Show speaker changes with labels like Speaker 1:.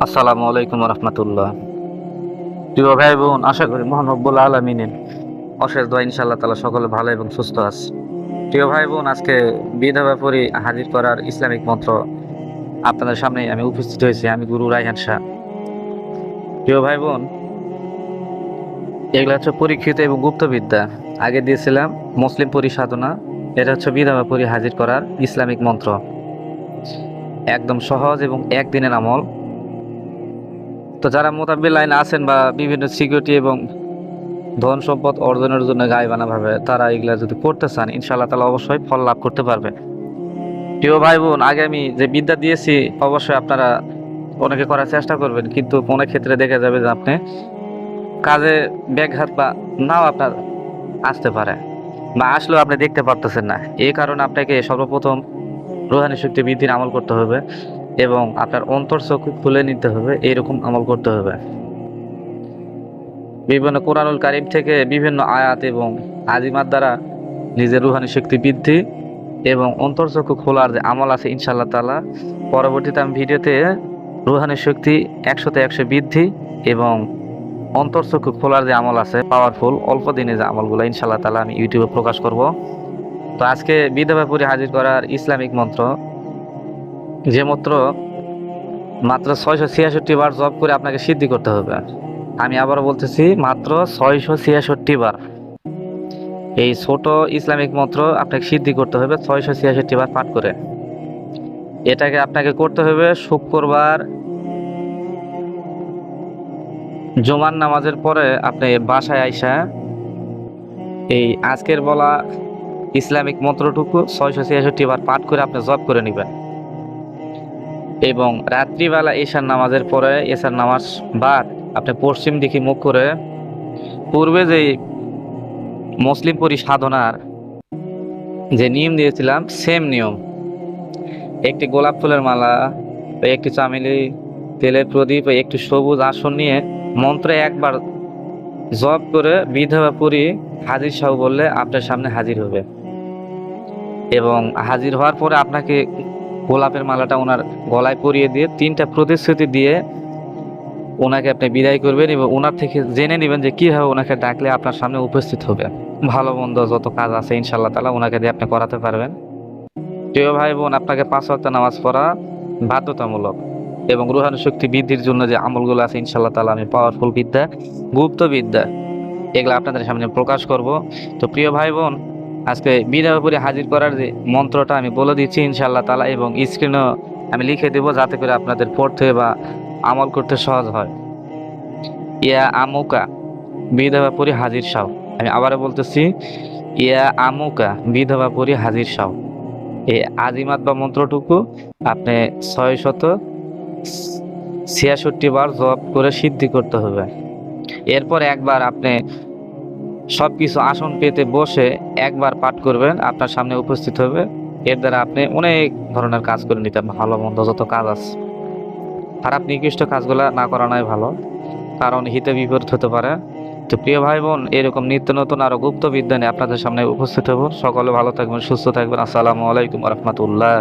Speaker 1: আসসালামু আলাইকুম রহমতুল্লাহ প্রিয় ভাই বোন আশা করি মহানব্বুল আলমিনের অশেষ দোয়া ইনশাল্লাহ তালা সকলে ভালো এবং সুস্থ আছে। প্রিয় ভাই বোন আজকে বিধবা পরি হাজির করার ইসলামিক মন্ত্র আপনাদের সামনে আমি উপস্থিত হয়েছি, আমি গুরু রায়হান শাহ। প্রিয় ভাই বোন এগুলো হচ্ছে পরীক্ষিত এবং গুপ্তবিদ্যা। আগে দিয়েছিলাম মুসলিম পরিসাধনা এটা হচ্ছে বিধবা পরি হাজির করার ইসলামিক মন্ত্র। একদম সহজ এবং একদিনের আমল। তো যারা মোতাবিল লাইন আছেন বা বিভিন্ন সিকিউরিটি এবং ধন সম্পদ অর্জনের জন্য গায়বানা ভাবে, তারা এগুলা যদি করতে চান, ইনশাআল্লাহ তাহলে অবশ্যই ফল লাভ করতে পারবে। প্রিয় ভাই বোন আগে আমি যে বিদ্যা দিয়েছি, অবশ্যই আপনারা অনেকে করার চেষ্টা করবেন, কিন্তু অনেক ক্ষেত্রে দেখা যাবে যে আপনি কাজে ব্যাঘাত বা নাও আপনার আসতে পারে বা আসলেও আপনি দেখতে পারতেছেন না। এই কারণে আপনাকে সর্বপ্রথম রোহানি শক্তি বৃদ্ধির আমল করতে হবে। এবং আপনার অন্তর চক্ষু খুলে নিতে হবে, এরকম আমল করতে হবে। বিভিন্ন কোরআনুল কারিম থেকে বিভিন্ন আয়াত এবং আজিমার দ্বারা নিজের রুহানি শক্তি বৃদ্ধি এবং অন্তর চক্ষু খোলার যে আমল আছে ইনশাল্লাহ তালা পরবর্তীতে আমি ভিডিওতে রুহানি শক্তি একশোতে একশো বৃদ্ধি এবং অন্তর চক্ষু খোলার যে আমল আছে পাওয়ারফুল অল্প দিনে যে আমলগুলো ইনশাল্লাহ তালা আমি ইউটিউবে প্রকাশ করব। তো আজকে বিধবা পুরি হাজির করার ইসলামিক মন্ত্র যে মাত্র মাত্র ছয়শো ছিয়াষট্টি বার জব করে আপনাকে সিদ্ধি করতে হবে। আমি আবারও বলতেছি, মাত্র ছয়শো ছিয়াষট্টি বার। এই ছোট ইসলামিক মন্ত্র আপনাকে সিদ্ধি করতে হবে, ছয়শো ছিয়াষট্টি বার পাঠ করে। এটাকে আপনাকে করতে হবে শুক্রবার। জুমার নামাজের পরে আপনি বাসায় আইসা এই আজকের বলা ইসলামিক মন্ত্রটুকু ছয়শো ছিয়াষট্টি বার পাঠ করে আপনি জব করে নেবেন। এবং রাত্রিবেলা এশার নামাজের পরে এশার নামাজ বাদ আপনি পশ্চিম দিকে মুখ করে পূর্বে যে মুসলিম পরি সাধনার যে নিয়ম দিয়েছিলাম সেম নিয়ম। একটি গোলাপ ফুলের মালা একটি চামেলি তেলের প্রদীপ একটি সবুজ আসন নিয়ে মন্ত্র একবার জপ করে বিধবা পুরী হাজির সাহু বললে আপনার সামনে হাজির হবে। এবং হাজির হওয়ার পরে আপনাকে গোলাপের মালাটা ওনার গলায় পরিয়ে দিয়ে তিনটা প্রতিশ্রুতি দিয়ে ওনাকে আপনি বিদায় করবেন এবং ওনার থেকে জেনে নেবেন যে কীভাবে ওনাকে ডাকলে আপনার সামনে উপস্থিত হবে। ভালো মন্দ যত কাজ আছে ইনশাল্লাহ তালা ওনাকে দিয়ে আপনি করাতে পারবেন। প্রিয় ভাই বোন, আপনাকে পাঁচ ওয়াক্ত নামাজ পড়া বাধ্যতামূলক এবং রুহানি শক্তি বৃদ্ধির জন্য যে আমলগুলো আছে ইনশাল্লাহ তালা আমি পাওয়ারফুল বিদ্যা, গুপ্ত বিদ্যা, এগুলো আপনাদের সামনে প্রকাশ করব। তো প্রিয় ভাই বোন আজকে বিধাপুরে হাজির করার যে মন্ত্রটা আমি বলে দিচ্ছি ইনশাল্লাহ তালা এবং স্ক্রিনও আমি লিখে দেবো যাতে করে আপনাদের পড়তে বা আমল করতে সহজ হয়। ইয়া আমুকা বিধবাপুরি হাজির সাও আমি আবারও বলতেছি, ইয়া আমুকা বিধবাপুরি হাজির সাও এই আজিমাত বা মন্ত্রটুকু আপনি ছয় শত ছিয়াষট্টি বার জপ করে সিদ্ধি করতে হবে। এরপর একবার আপনি সব কিছু আসন পেতে বসে একবার পাঠ করবেন, আপনার সামনে উপস্থিত হবে। এর দ্বারা আপনি অনেক ধরনের কাজ করে নিতে ভালো মন্দ যত কাজ আছে। খারাপ নিকৃষ্ট কাজগুলো না করানোই ভালো, কারণ হিতে বিপরীত হতে পারে। তো প্রিয় ভাই বোন এরকম নিত্য নতুন আরও গুপ্ত বিদ্যা নিয়ে আপনাদের সামনে উপস্থিত হব। সকলে ভালো থাকবেন, সুস্থ থাকবেন। আসসালামু আলাইকুম রহমতুল্লাহ।